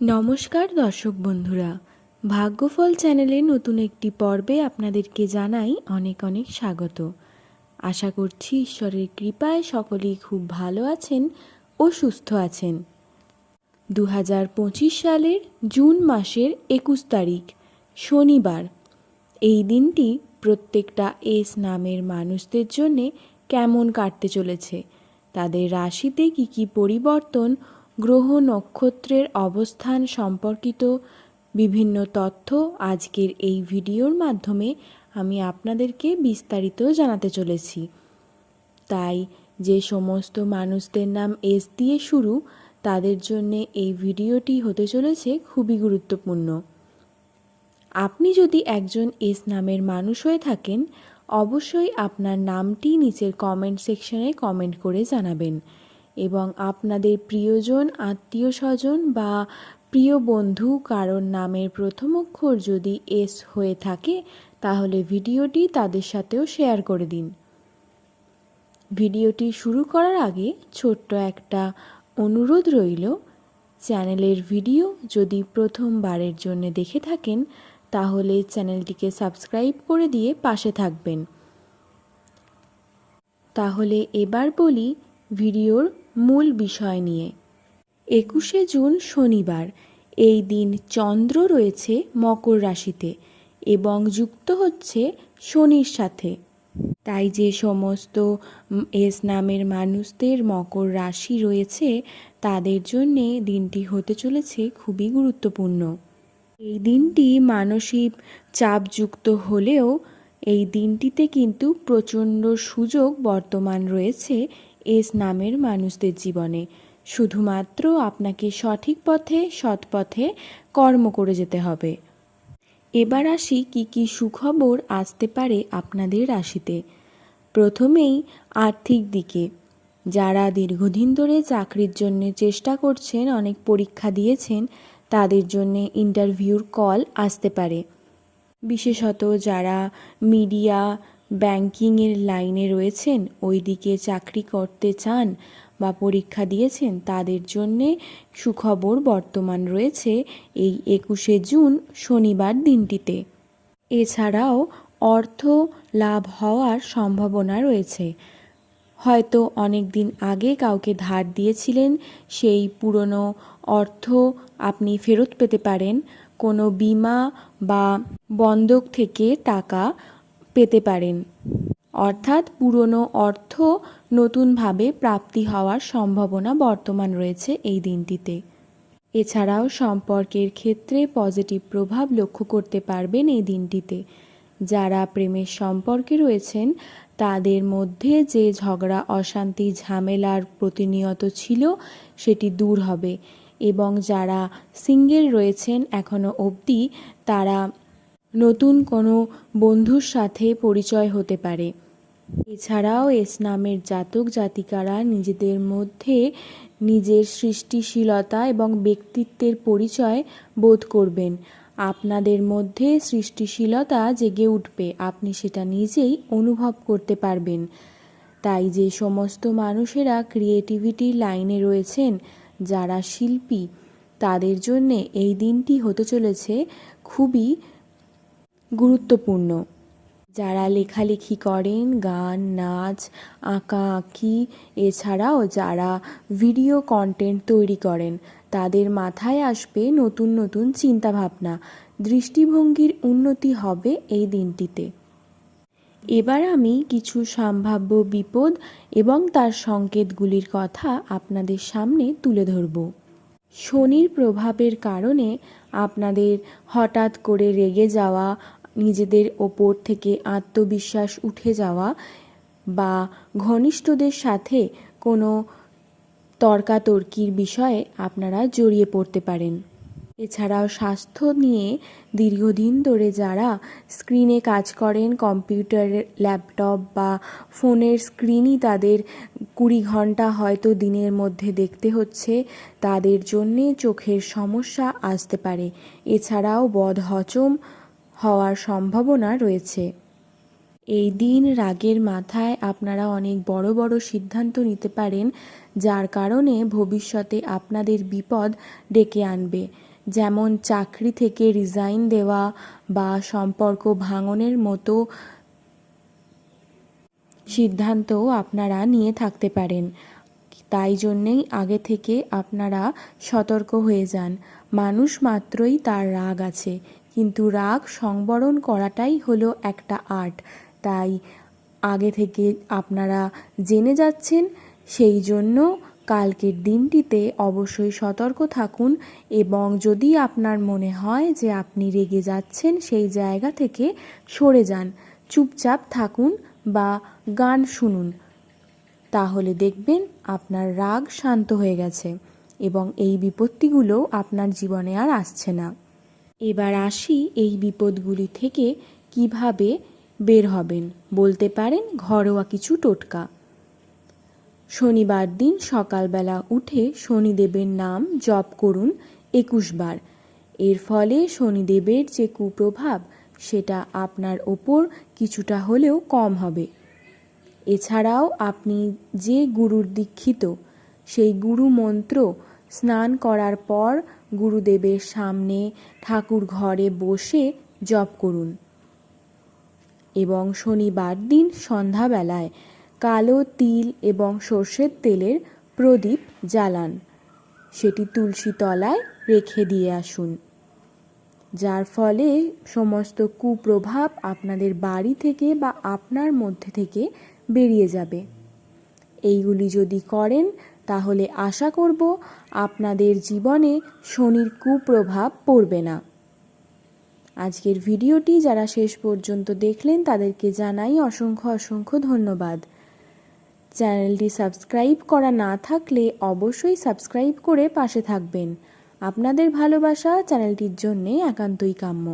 নমস্কার দর্শক বন্ধুরা। ভাগ্যফল চ্যানেলে নতুন একটি পর্বে আপনাদেরকে জানাই অনেক অনেক স্বাগত। আশা করছি ঈশ্বরের কৃপায় সকলেই খুব ভালো আছেন ও সুস্থ আছেন। দু হাজার পঁচিশ সালের জুন মাসের একুশ তারিখ, শনিবার। এই দিনটি প্রত্যেকটা এস নামের মানুষদের জন্যে কেমন কাটতে চলেছে? তাদের রাশিতে কী কী পরিবর্তন গ্রহ নক্ষত্রের অবস্থান সম্পর্কিত বিভিন্ন তথ্য আজকের এই ভিডিওর মাধ্যমে আমি আপনাদেরকে বিস্তারিত জানাতে চলেছি। তাই যে সমস্ত মানুষদের নাম এস দিয়ে শুরু, তাদের জন্য এই ভিডিওটি হতে চলেছে খুবই গুরুত্বপূর্ণ। আপনি যদি একজন এস নামের মানুষ হয়ে থাকেন, অবশ্যই আপনার নামটি নিচের কমেন্ট সেকশনে কমেন্ট করে জানাবেন। এবং আপনাদের প্রিয়জন আত্মীয় স্বজন বা প্রিয় বন্ধু কারোর নামের প্রথম অক্ষর যদি এস হয়ে থাকে, তাহলে ভিডিওটি তাদের সাথেও শেয়ার করে দিন। ভিডিওটি শুরু করার আগে ছোট্ট একটা অনুরোধ রইল। চ্যানেলের ভিডিও যদি প্রথমবারের জন্য দেখে থাকেন, তাহলে চ্যানেলটিকে সাবস্ক্রাইব করে দিয়ে পাশে থাকবেন। তাহলে এবার বলি, ভিডিওর মূল বিষয় নিয়ে। একুশে জুন শনিবার, এই দিন চন্দ্র রয়েছে মকর রাশিতে এবং যুক্ত হচ্ছে শনির সাথে। তাই যে সমস্ত এস নামের মানুষদের মকর রাশি রয়েছে, তাদের জন্যে দিনটি হতে চলেছে খুবই গুরুত্বপূর্ণ। এই দিনটি মানসিক চাপযুক্ত হলেও এই দিনটিতে কিন্তু প্রচণ্ড সুযোগ বর্তমান রয়েছে এস নামের মানুষদের জীবনে। শুধুমাত্র আপনাকে সঠিক পথে, সৎ পথে কর্ম করে যেতে হবে। এবার আসি কি কি সুখবর আসতে পারে আপনাদের রাশিতে। প্রথমেই আর্থিক দিকে। যারা দীর্ঘদিন ধরে চাকরির জন্য চেষ্টা করছেন, অনেক পরীক্ষা দিয়েছেন, তাদের জন্য ইন্টারভিউর কল আসতে পারে। বিশেষত যারা মিডিয়া ব্যাংকিংয়ের লাইনে রয়েছেন ওই দিকে চাকরি করতে চান বা পরীক্ষা দিয়েছেন, তাদের জন্যে সুখবর বর্তমান রয়েছে এই একুশে জুন শনিবার দিনটিতে। এছাড়াও অর্থ লাভ হওয়ার সম্ভাবনা রয়েছে। হয়তো অনেক দিন আগে কাউকে ধার দিয়েছিলেন, সেই পুরনো অর্থ আপনি ফেরত পেতে পারেন। কোনো বিমা বা বন্ধক থেকে টাকা পেতে পারেন। অর্থাৎ পুরনো অর্থ নতুনভাবে প্রাপ্তি হওয়ার সম্ভাবনা বর্তমান রয়েছে এই দিনটিতে। এছাড়াও সম্পর্কের ক্ষেত্রে পজিটিভ প্রভাব লক্ষ্য করতে পারবেন এই দিনটিতে। যারা প্রেমের সম্পর্কে রয়েছেন, তাদের মধ্যে যে ঝগড়া, অশান্তি, ঝামেলার প্রতিনিয়ত ছিল, সেটি দূর হবে। এবং যারা সিঙ্গেল রয়েছেন এখনও অবধি, তারা নতুন কোনো বন্ধুর সাথে পরিচয় হতে পারে। এছাড়াও এস নামের জাতক জাতিকারা নিজেদের মধ্যে নিজের সৃষ্টিশীলতা এবং ব্যক্তিত্বের পরিচয় বোধ করবেন। আপনাদের মধ্যে সৃষ্টিশীলতা জেগে উঠবে, আপনি সেটা নিজেই অনুভব করতে পারবেন। তাই যে সমস্ত মানুষেরা ক্রিয়েটিভিটি লাইনে রয়েছেন, যারা শিল্পী, তাদের জন্যে এই দিনটি হতে চলেছে খুবই গুরুত্বপূর্ণ। যারা লেখালেখি করেন, গান, নাচ, আঁকা, আঁকি, এছাড়াও যারা ভিডিও কন্টেন্ট তৈরি করেন, তাদের মাথায় আসবে নতুন নতুন চিন্তাভাবনা। দৃষ্টিভঙ্গির উন্নতি হবে এই দিনটিতে। এবার আমি কিছু সম্ভাব্য বিপদ এবং তার সংকেতগুলির কথা আপনাদের সামনে তুলে ধরব। শনির প্রভাবের কারণে আপনাদের হঠাৎ করে রেগে যাওয়া নিজেদের ওপর থেকে আত্মবিশ্বাস উঠে যাওয়া বা ঘনিষ্ঠদের সাথে কোনো তর্কাতর্কির বিষয়ে আপনারা জড়িয়ে পড়তে পারেন। এছাড়াও স্বাস্থ্য নিয়ে দীর্ঘদিন ধরে যারা স্ক্রিনে কাজ করেন, কম্পিউটার, ল্যাপটপ বা ফোনের স্ক্রিনই তাদের কুড়ি ঘণ্টা হয়তো দিনের মধ্যে দেখতে হচ্ছে, তাদের জন্যে চোখের সমস্যা আসতে পারে। এছাড়াও বদহজম হওয়ার সম্ভাবনা রয়েছে। এই দিন রাগের মাথায় আপনারা অনেক বড় বড় সিদ্ধান্ত নিতে পারেন, যার কারণে ভবিষ্যতে আপনাদের বিপদ ডেকে আনবে। যেমন চাকরি থেকে রিজাইন দেওয়া বা সম্পর্ক ভাঙনের মতো সিদ্ধান্তও আপনারা নিয়ে থাকতে পারেন। তাই জন্যেই আগে থেকে আপনারা সতর্ক হয়ে যান। মানুষ মাত্রই তার রাগ আছে। কিন্তু রাগ সংবরণ করাটাই হলো একটা আর্ট। তাই আগে থেকে আপনারা জেনে যাচ্ছেন, সেই জন্য কালকের দিনটিতে অবশ্যই সতর্ক থাকুন এবং যদি আপনার মনে হয় যে আপনি রেগে যাচ্ছেন, সেই জায়গা থেকে সরে যান, চুপচাপ থাকুন বা গান শুনুন। তাহলে দেখবেন আপনার রাগ শান্ত হয়ে গেছে এবং এই বিপত্তিগুলো আপনার জীবনে আর আসছে না। এবার আসি এই বিপদগুলি থেকে কীভাবে বের হবেন, বলতে পারেন ঘরোয়া কিছু টোটকা। শনিবার দিন সকালবেলা উঠে শনিদেবের নাম জপ করুন একুশ বার। এর ফলে শনিদেবের যে কুপ্রভাব, সেটা আপনার ওপর কিছুটা হলেও কম হবে। এছাড়াও আপনি যে গুরুর দীক্ষিত, সেই গুরু মন্ত্র স্নান করার পর গুরুদেবের সামনে ঠাকুর ঘরে বসে জপ করুন। এবং শনিবার দিন সন্ধ্যাবেলায় কালো তিল এবং সর্ষের তেলের প্রদীপ জ্বালান। সেটি তুলসী তলায় রেখে দিয়ে আসুন। যার ফলে সমস্ত কুপ্রভাব আপনাদের বাড়ি থেকে বা আপনার মধ্যে থেকে বেরিয়ে যাবে। এইগুলি যদি করেন তাহলে আশা করব আপনাদের জীবনে শনির কুপ্রভাব পড়বে না। আজকের ভিডিওটি যারা শেষ পর্যন্ত দেখলেন তাদেরকে জানাই অসংখ্য অসংখ্য ধন্যবাদ। চ্যানেলটি সাবস্ক্রাইব করা না থাকলে অবশ্যই সাবস্ক্রাইব করে পাশে থাকবেন। আপনাদের ভালোবাসা চ্যানেলটির জন্যে একান্তই কাম্য।